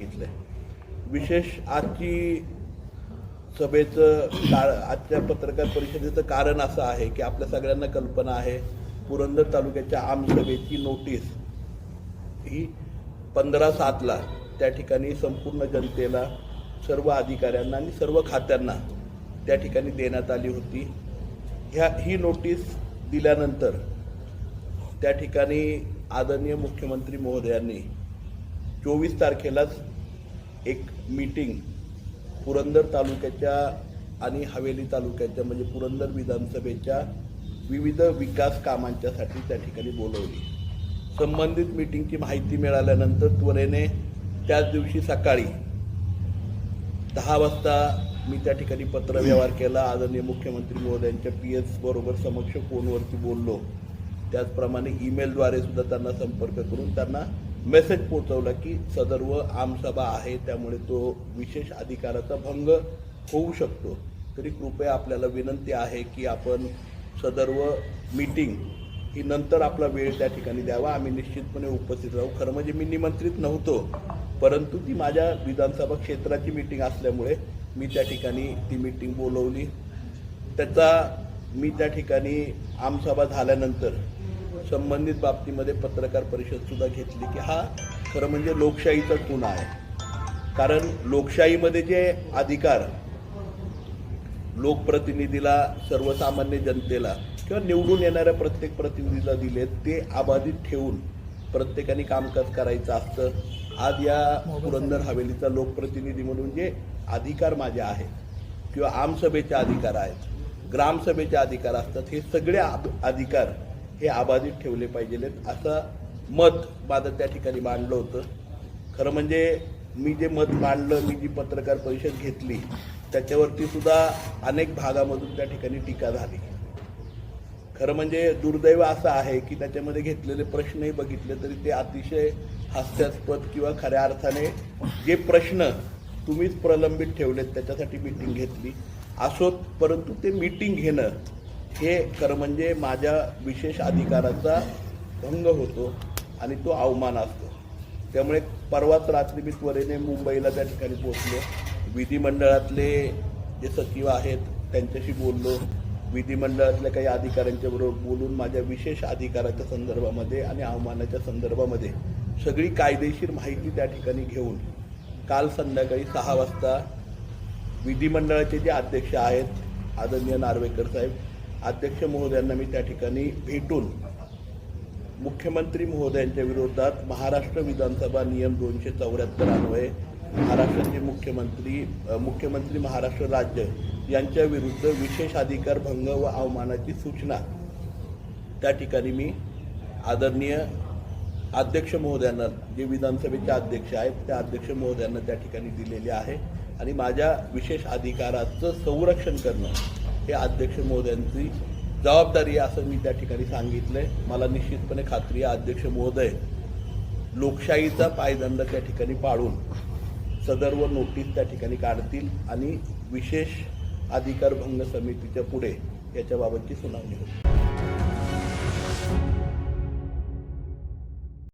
सांगितलंय विशेष आजची सभेचं कार आजच्या पत्रकार परिषदेचं कारण असं आहे की आपल्या सगळ्यांना कल्पना आहे. पुरंदर तालुक्याच्या आमसभेची नोटीस ही पंधरा सातला त्या ठिकाणी संपूर्ण जनतेला सर्व अधिकाऱ्यांना आणि सर्व खात्यांना त्या ठिकाणी देण्यात आली होती. ह्या ही नोटीस दिल्यानंतर त्या ठिकाणी आदरणीय मुख्यमंत्री महोदयांनी चोवीस तारखेलाच एक मीटिंग पुरंदर तालुक्याच्या आणि हवेली तालुक्याच्या म्हणजे पुरंदर विधानसभेच्या विविध विकास कामांच्यासाठी त्या ठिकाणी बोलवली. संबंधित मीटिंगची माहिती मिळाल्यानंतर त्वरेने त्याच दिवशी सकाळी दहा वाजता मी त्या ठिकाणी पत्रव्यवहार केला. आदरणीय मुख्यमंत्री महोदयांच्या पी एस बरोबर समक्ष फोनवरती बोललो. त्याचप्रमाणे ईमेलद्वारे सुद्धा त्यांना संपर्क करून त्यांना मेसेज पोहोचवला की सदर्व आमसभा आहे त्यामुळे तो विशेष अधिकाराचा भंग होऊ शकतो. तरी कृपया आपल्याला विनंती आहे की आपण सदर्व मीटिंग ही नंतर आपला वेळ त्या ठिकाणी द्यावा. आम्ही निश्चितपणे उपस्थित राहू. खरं म्हणजे मी निमंत्रित नव्हतो परंतु ती माझ्या विधानसभा क्षेत्राची मीटिंग असल्यामुळे मी त्या ठिकाणी ती मीटिंग बोलवली. त्याचा मी त्या ठिकाणी आमसभा झाल्यानंतर संबंधित बाबतीमध्ये पत्रकार परिषद सुद्धा घेतली की हा खरं म्हणजे लोकशाहीचा गुन्हा आहे. कारण लोकशाहीमध्ये जे अधिकार लोकप्रतिनिधीला सर्वसामान्य जनतेला किंवा निवडून येणाऱ्या प्रत्येक प्रतिनिधीला दिले ते अबाधित ठेवून प्रत्येकाने कामकाज करायचं असतं. आज या पुरंदर हवेलीचा लोकप्रतिनिधी म्हणून जे अधिकार माझे आहेत किंवा आमसभेचे अधिकार आहेत ग्रामसभेचे अधिकार असतात हे सगळे अधिकार हे अबाधित ठेवले पाहिजेत असं मत माझं त्या ठिकाणी मांडलं होतं. खरं म्हणजे मी जे मत मांडलं मी जी पत्रकार परिषद घेतली त्याच्यावरती सुद्धा अनेक भागामधून त्या ठिकाणी टीका झाली. खरं म्हणजे दुर्दैव असं आहे की त्याच्यामध्ये घेतलेले प्रश्नही बघितले तरी ते अतिशय हास्यास्पद किंवा खऱ्या अर्थाने जे प्रश्न तुम्हीच प्रलंबित ठेवलेत त्याच्यासाठी मीटिंग घेतली. असोत परंतु ते मीटिंग घेणं हे खरं म्हणजे माझ्या विशेष अधिकाराचा भंग होतो आणि तो अवमान असतो. त्यामुळे परवाच रात्री मी त्वरेने मुंबईला त्या ठिकाणी पोहोचलो. विधिमंडळातले जे सचिव आहेत त्यांच्याशी बोललो. विधिमंडळातल्या काही अधिकाऱ्यांच्याबरोबर बोलून माझ्या विशेष अधिकाराच्या संदर्भामध्ये आणि अवमानाच्या संदर्भामध्ये सगळी कायदेशीर माहिती त्या ठिकाणी घेऊन काल संध्याकाळी सहा वाजता विधिमंडळाचे जे अध्यक्ष आहेत आदरणीय नार्वेकर साहेब अध्यक्ष महोदयांना मी त्या ठिकाणी भेटून मुख्यमंत्री महोदयांच्या विरोधात महाराष्ट्र विधानसभा नियम दोनशे चौऱ्याहत्तर अन्वये महाराष्ट्राचे मुख्यमंत्री मुख्यमंत्री महाराष्ट्र राज्य यांच्या विरुद्ध विशेष अधिकार भंग व अवमानाची सूचना. त्या ठिकाणी मी आदरणीय अध्यक्ष महोदयांना जे विधानसभेचे अध्यक्ष आहेत त्या अध्यक्ष महोदयांना त्या ठिकाणी दिलेले आहे आणि माझ्या विशेष अधिकाराचं संरक्षण करणं हे अध्यक्ष महोदयांची जबाबदारी आहे असं मी त्या ठिकाणी सांगितलंय. मला निश्चितपणे खात्री आहे अध्यक्ष महोदय लोकशाहीचा पायदंड त्या ठिकाणी पाळून सदर्व नोटीस त्या ठिकाणी काढतील आणि विशेष अधिकार भंग समितीच्या पुढे याच्याबाबतची सुनावणी होईल.